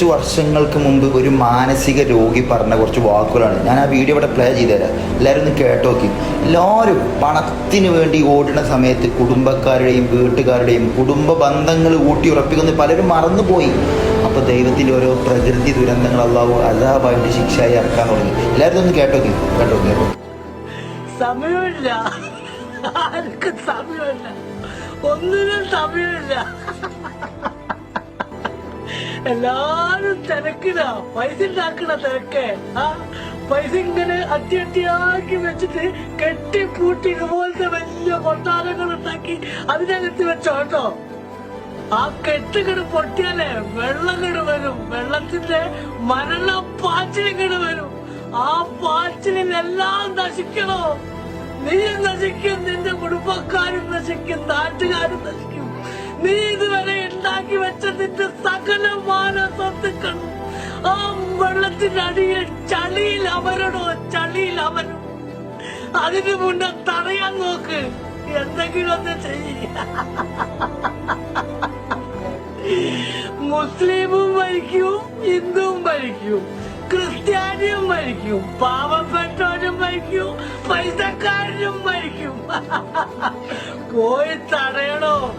കുറച്ച് വർഷങ്ങൾക്ക് മുമ്പ് ഒരു മാനസിക രോഗി പറഞ്ഞ കുറച്ച് വാക്കുകളാണ്. ഞാൻ ആ വീഡിയോ ഇവിടെ പ്ലേ ചെയ്തുതരാം. എല്ലാവരും ഒന്ന് കേട്ടോക്കി എല്ലാവരും പണത്തിന് വേണ്ടി ഓടുന്ന സമയത്ത് കുടുംബക്കാരുടെയും വീട്ടുകാരുടെയും കുടുംബ ബന്ധങ്ങൾ ഊട്ടി ഉറപ്പിക്കുന്ന. പലരും മറന്നുപോയി. അപ്പോൾ ദൈവത്തിന്റെ ഓരോ പ്രകൃതി ദുരന്തങ്ങൾ അള്ളാഹു അതാവായിട്ട് ശിക്ഷയായി ഇറക്കാൻ തുടങ്ങി. എല്ലാവരും ഒന്ന് കേട്ടോക്കി കേട്ടോ കേട്ടോ സമയമില്ല. സമയമില്ല. ഒന്നിനും സമയമില്ല. എല്ലാരും തിരക്കിട പൈസ ഉണ്ടാക്കണ തിരക്ക്. ആ പൈസ ഇങ്ങനെ അട്ടിയട്ടിയാക്കി വെച്ചിട്ട് കെട്ടി പൂട്ടി ഇതുപോലത്തെ വലിയ കൊട്ടാരങ്ങൾ ഉണ്ടാക്കി അതിനകത്ത് വെച്ചോ കേട്ടോ. ആ കെട്ടുകട് പൊട്ടിയാലേ വെള്ളം കട് വരും. വെള്ളത്തിന്റെ മരണ പാച്ചിലിങ്ങട് വരും. ആ പാച്ചിലെല്ലാം നശിക്കണോ. നീ നശിക്കും. നിന്റെ കുടുംബക്കാരും നശിക്കും. നാട്ടുകാരും നശിക്കും. നീ ഇതുവരെ ഉണ്ടാക്കി വെച്ച നിന്റെ സകലമാന സ്വത്തുക്കളും ആ വെള്ളത്തിന്റെ അടിയിൽ ചളിയിൽ അവരടോ ചളിയിൽ അവരും. അതിനു മുന്നേ തടയാൻ നോക്ക്. എന്തെങ്കിലും ഒന്ന് ചെയ്യ. മുസ്ലിമും മരിക്കും ഹിന്ദുവും മരിക്കും ക്രിസ്ത്യാനിയും മരിക്കും പാവപ്പെട്ടവനും മരിക്കും പൈസക്കാരനും മരിക്കും. പോയി തടയണോ?